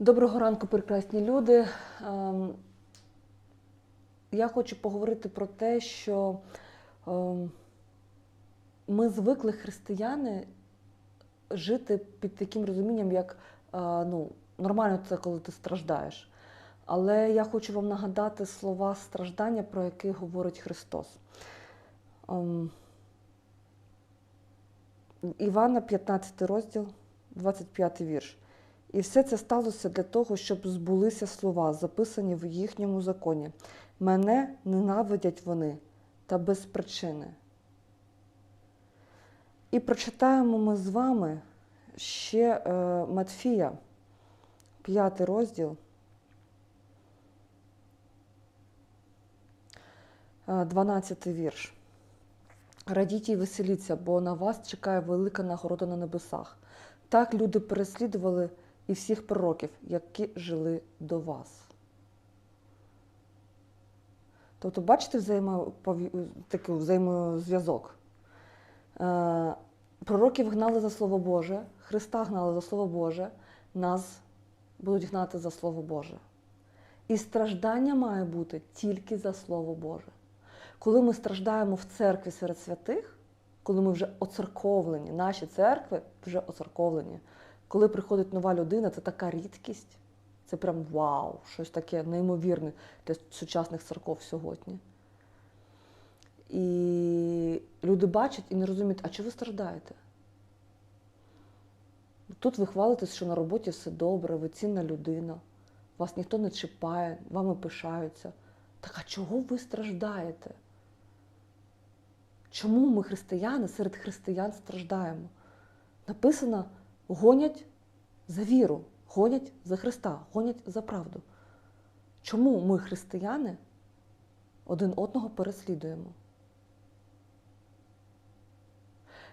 Доброго ранку, прекрасні люди. Ем, Я хочу поговорити про те, що ем, ми звикли християни жити під таким розумінням, як е, ну, нормально це, коли ти страждаєш. Але я хочу вам нагадати слова страждання, про які говорить Христос. Ем, Івана, 15 розділ, 25 вірш. І все це сталося для того, щоб збулися слова, записані в їхньому законі. Мене ненавидять вони та без причини. І прочитаємо ми з вами ще е, Матфія, 5 розділ, е, 12 вірш. Радіть і веселіться, бо на вас чекає велика нагорода на небесах. Так люди переслідували і всіх пророків, які жили до вас. Тобто, бачите такий взаємозв'язок. Е, Пророків гнали за Слово Боже, Христа гнали за Слово Боже, нас будуть гнати за Слово Боже. І страждання має бути тільки за Слово Боже. Коли ми страждаємо в церкві серед святих, коли ми вже оцерковлені, наші церкви вже оцерковлені. Коли приходить нова людина, це така рідкість. Це прям вау, щось таке неймовірне для сучасних церков сьогодні. І люди бачать і не розуміють, а чого ви страждаєте? Тут ви хвалитесь, що на роботі все добре, ви цінна людина, вас ніхто не чіпає, вами пишаються. Так а чого ви страждаєте? Чому ми, християни, серед християн страждаємо? Написано, гонять за віру, гонять за Христа, гонять за правду. Чому ми, християни, один одного переслідуємо?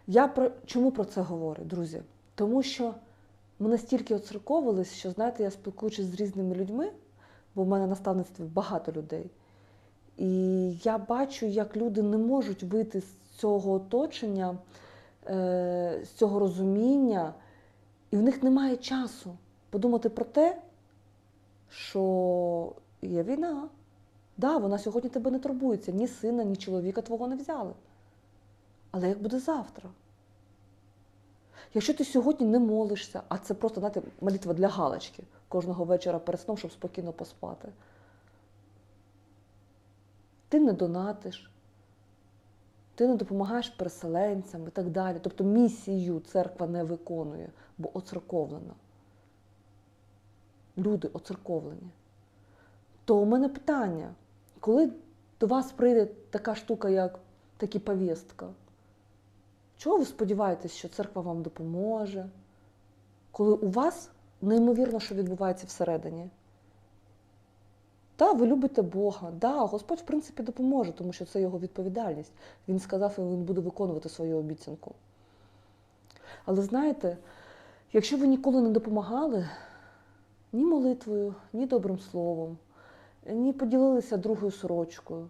Я про чому про це говорю, друзі? Тому що ми настільки оцерковились, що, знаєте, я спілкуючись з різними людьми, бо в мене на наставництві багато людей. І я бачу, як люди не можуть вийти з цього оточення, е, з цього розуміння, і в них немає часу подумати про те, що є війна. Да, вона сьогодні тебе не турбується, ні сина, ні чоловіка твого не взяли. Але як буде завтра? Якщо ти сьогодні не молишся, а це просто, знаєте, молитва для галочки кожного вечора перед сном, щоб спокійно поспати. Ти не донатиш, ти не допомагаєш переселенцям і так далі. Тобто місію церква не виконує, бо оцерковлена. Люди оцерковлені. То у мене питання, коли до вас прийде така штука, як такі повістка, чого ви сподіваєтесь, що церква вам допоможе? Коли у вас неймовірно, що відбувається всередині? Так, ви любите Бога, да, Господь, в принципі, допоможе, тому що це його відповідальність. Він сказав, і він буде виконувати свою обіцянку. Але знаєте, якщо ви ніколи не допомагали ні молитвою, ні добрим словом, ні поділилися другою сорочкою,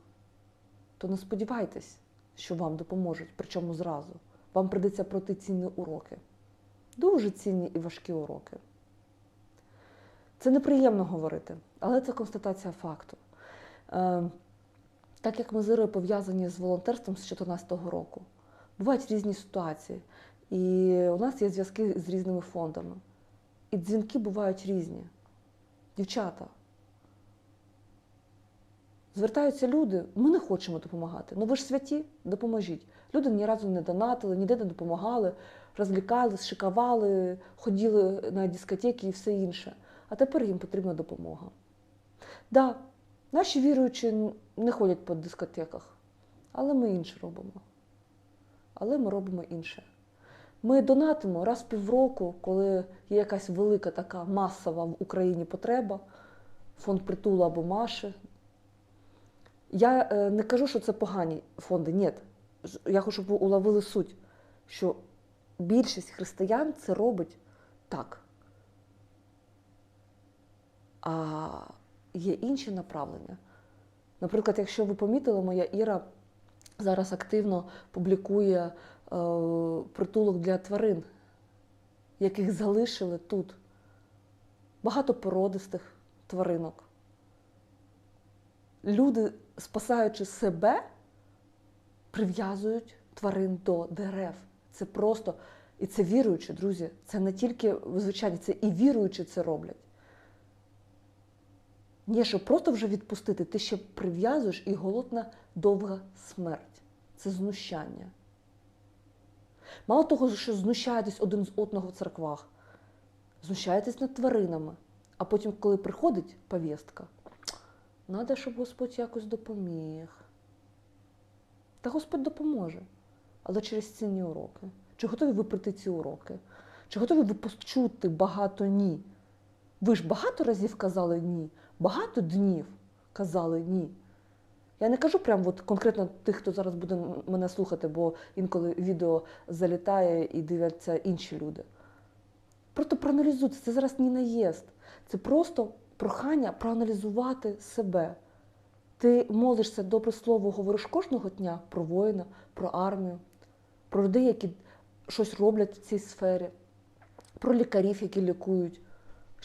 то не сподівайтесь, що вам допоможуть, причому зразу. Вам прийдеться пройти цінні уроки. Дуже цінні і важкі уроки. Це неприємно говорити, але це констатація факту. Е, так як ми з Ірою пов'язані з волонтерством з 2014 року, бувають різні ситуації. І у нас є зв'язки з різними фондами. І дзвінки бувають різні. Дівчата. Звертаються люди, ми не хочемо допомагати. Ну ви ж святі, допоможіть. Люди ні разу не донатили, ніде не допомагали, розлікали, шикавали, ходили на дискотеки і все інше. А тепер їм потрібна допомога. Да, наші віруючі не ходять по дискотеках, але ми інше робимо. Але ми робимо інше. Ми донатимо раз в півроку, коли є якась велика така масова в Україні потреба, фонд притулу або Маші. Я е, не кажу, що це погані фонди. Ні. Я хочу, щоб ви уловили суть, що більшість християн це робить так. А є інші направлення. Наприклад, якщо ви помітили, моя Іра зараз активно публікує е, притулок для тварин, яких залишили тут. багато породистих тваринок. Люди, спасаючи себе, прив'язують тварин до дерев. Це просто, і це віруючі, друзі. Це не тільки звичайні, це і віруючі це роблять. Ні, щоб просто вже відпустити, ти ще прив'язуєш і голодна довга смерть. Це знущання. Мало того, що знущаєтесь один з одного в церквах, знущаєтесь над тваринами, а потім, коли приходить повістка, треба, щоб Господь якось допоміг. Та Господь допоможе, але через цінні уроки. Чи готові ви пройти ці уроки? Чи готові ви почути багато ні? Ви ж багато разів казали ні, багато днів казали ні. Я не кажу прям от конкретно тих, хто зараз буде мене слухати, бо інколи відео залітає і дивляться інші люди. Просто проаналізуйте, це зараз не наїзд. Це просто прохання проаналізувати себе. Ти молишся добре слово, говориш кожного дня про воїна, про армію, про людей, які щось роблять в цій сфері, про лікарів, які лікують,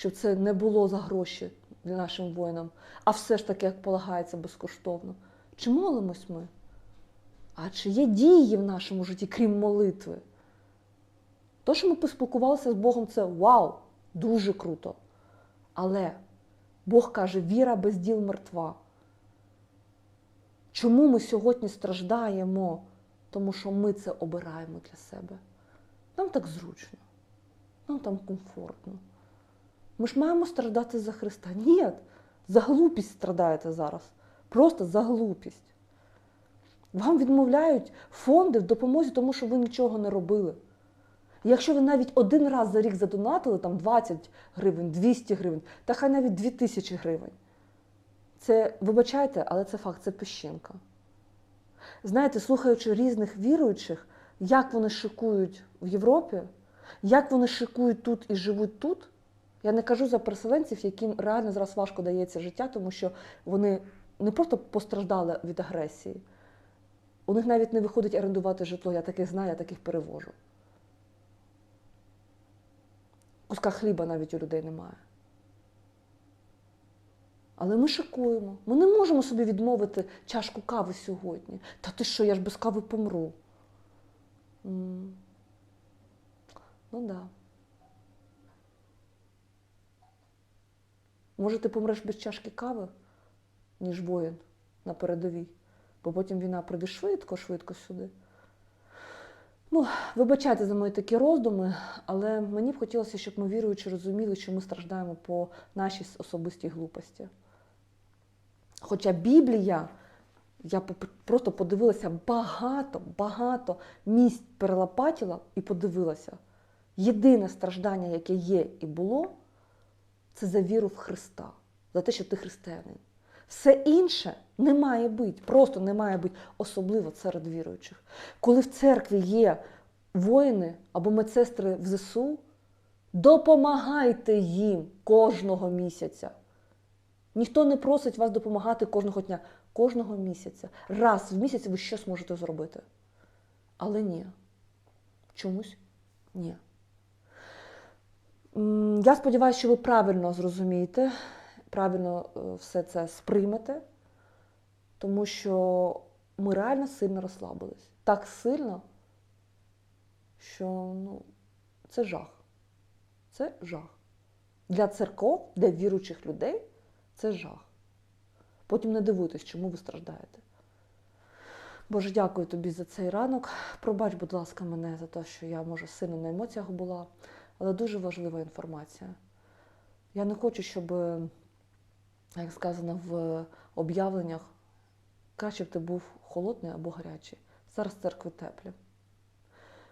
щоб це не було за гроші нашим воїнам, а все ж таки, як полагається, безкоштовно. Чи молимось ми? А чи є дії в нашому житті, крім молитви? То, що ми поспілкувалися з Богом, це вау, дуже круто. Але Бог каже, віра без діл мертва. Чому ми сьогодні страждаємо? Тому що ми це обираємо для себе. Нам так зручно, нам там комфортно. Ми ж маємо страждати за Христа. Ні, за глупість страдаєте зараз. Просто за глупість. Вам відмовляють фонди в допомозі, тому що ви нічого не робили. Якщо ви навіть один раз за рік задонатили, там 20 гривень, 200 гривень, та хай навіть 2000 гривень. Це, вибачайте, але це факт, це піщинка. Знаєте, слухаючи різних віруючих, як вони шикують в Європі, як вони шикують тут і живуть тут, я не кажу за переселенців, яким реально зараз важко дається життя, тому що вони не просто постраждали від агресії, у них навіть не виходить орендувати житло. Я таких знаю, я таких перевожу. Куска хліба навіть у людей немає. Але ми шикуємо. Ми не можемо собі відмовити чашку кави сьогодні. Та ти що, я ж без кави помру. М. Ну так. Да. Може, ти помреш без чашки кави, ніж воїн на передовій, бо потім війна прийде швидко, швидко сюди. Ну, вибачайте за мої такі роздуми, але мені б хотілося, щоб ми віруючи розуміли, що ми страждаємо по нашій особистій глупості. Хоча Біблія, я просто подивилася багато, багато місць перелопатіла і подивилася. Єдине страждання, яке є і було, це за віру в Христа, за те, що ти християнин. Все інше не має бути, просто не має бути, особливо серед віруючих. Коли в церкві є воїни або медсестри в ЗСУ, допомагайте їм кожного місяця. Ніхто не просить вас допомагати кожного дня, кожного місяця. Раз в місяць ви щось можете зробити. Але ні. Чомусь ні. Я сподіваюся, що ви правильно зрозумієте, правильно е, все це сприймете, тому що ми реально сильно розслабились. Так сильно, що ну, це жах. Це жах. Для церков, для віруючих людей це жах. Потім не дивуйтесь, чому ви страждаєте. Боже, дякую тобі за цей ранок. Пробач, будь ласка, мене за те, що я, може, сильно на емоціях була, але дуже важлива інформація. Я не хочу, щоб, як сказано в об'явленнях, краще б ти був холодний або гарячий. Зараз церкви теплі.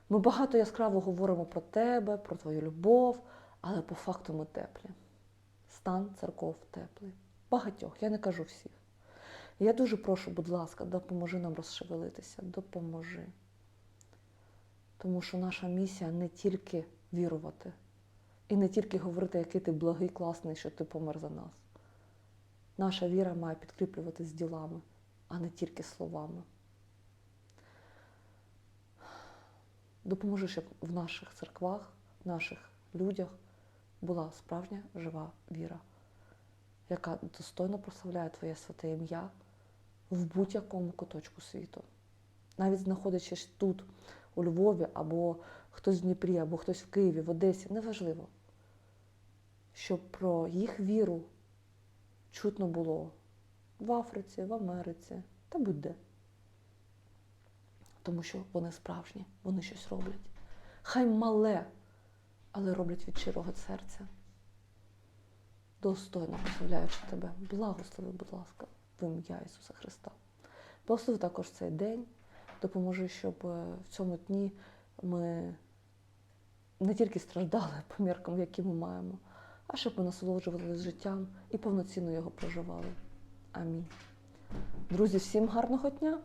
Ми багато яскраво говоримо про тебе, про твою любов, але по факту ми теплі. Стан церков теплий. Багатьох, я не кажу всіх. Я дуже прошу, будь ласка, допоможи нам розшевелитися, допоможи. Тому що наша місія не тільки вірувати, і не тільки говорити, який ти благий, класний, що ти помер за нас. Наша віра має підкріплюватись ділами, а не тільки словами. Допоможи, щоб в наших церквах, в наших людях була справжня жива віра, яка достойно прославляє Твоє святе ім'я в будь-якому куточку світу. Навіть знаходячись тут, у Львові, або хтось в Дніпрі, або хтось в Києві, в Одесі, неважливо, щоб про їх віру чутно було в Африці, в Америці та будь-де. Тому що вони справжні, вони щось роблять. Хай мале, але роблять від щирого серця. Достойно прославляючи тебе, благослови, будь ласка, в ім'я Ісуса Христа. Благослови також цей день, допоможи, щоб е, в цьому дні ми не тільки страждали по міркам, які ми маємо, а щоб ми насолоджувалися життям і повноцінно його проживали. Амінь. Друзі, всім гарного дня!